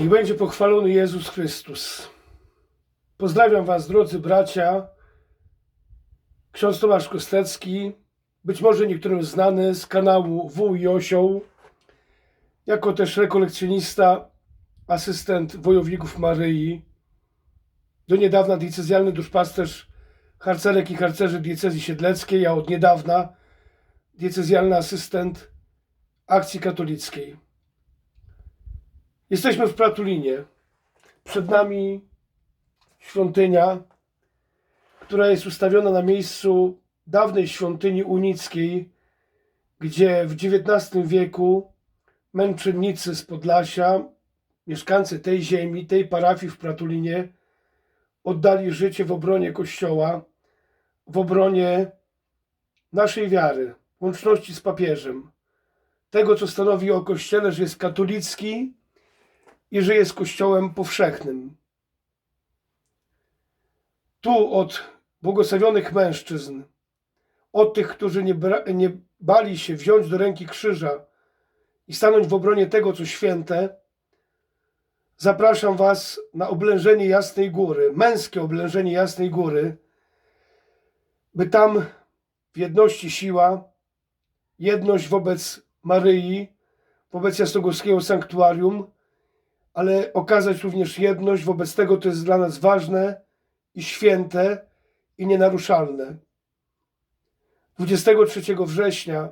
Niech będzie pochwalony Jezus Chrystus. Pozdrawiam Was, drodzy bracia. Ksiądz Tomasz Kostecki, być może niektórym znany z kanału W i Osioł, jako też rekolekcjonista, asystent wojowników Maryi, do niedawna diecezjalny duszpasterz harcerek i harcerzy diecezji siedleckiej, a od niedawna diecezjalny asystent akcji katolickiej. Jesteśmy w Pratulinie. Przed nami świątynia, która jest ustawiona na miejscu dawnej świątyni unickiej, gdzie w XIX wieku męczennicy z Podlasia, mieszkańcy tej ziemi, tej parafii w Pratulinie, oddali życie w obronie Kościoła, w obronie naszej wiary, łączności z papieżem, tego, co stanowi o Kościele, że jest katolicki i że jest Kościołem powszechnym. Tu od błogosławionych mężczyzn, od tych, którzy nie, nie bali się wziąć do ręki krzyża i stanąć w obronie tego, co święte, zapraszam Was na oblężenie Jasnej Góry, męskie oblężenie Jasnej Góry, by tam w jedności siła, jedność wobec Maryi, wobec Jasnogórskiego Sanktuarium, ale okazać również jedność wobec tego, co jest dla nas ważne i święte i nienaruszalne. 23 września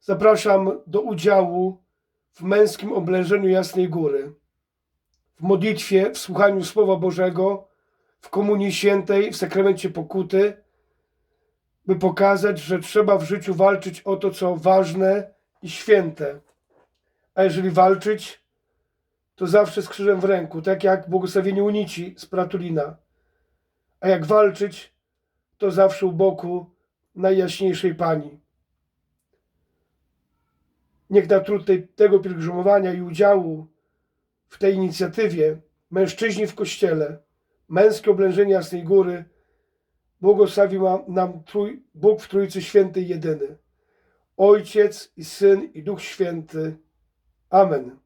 zapraszam do udziału w męskim oblężeniu Jasnej Góry, w modlitwie, w słuchaniu Słowa Bożego, w Komunii Świętej, w sakramencie pokuty, by pokazać, że trzeba w życiu walczyć o to, co ważne i święte. A jeżeli walczyć, to zawsze z krzyżem w ręku, tak jak błogosławieni unici z Pratulina. A jak walczyć, to zawsze u boku Najjaśniejszej Pani. Niech na trud tej, tego pielgrzymowania i udziału w tej inicjatywie mężczyźni w Kościele, męskie oblężenie Jasnej Góry, błogosławi ma- nam trój, Bóg w Trójcy Świętej jedyny. Ojciec i Syn i Duch Święty. Amen.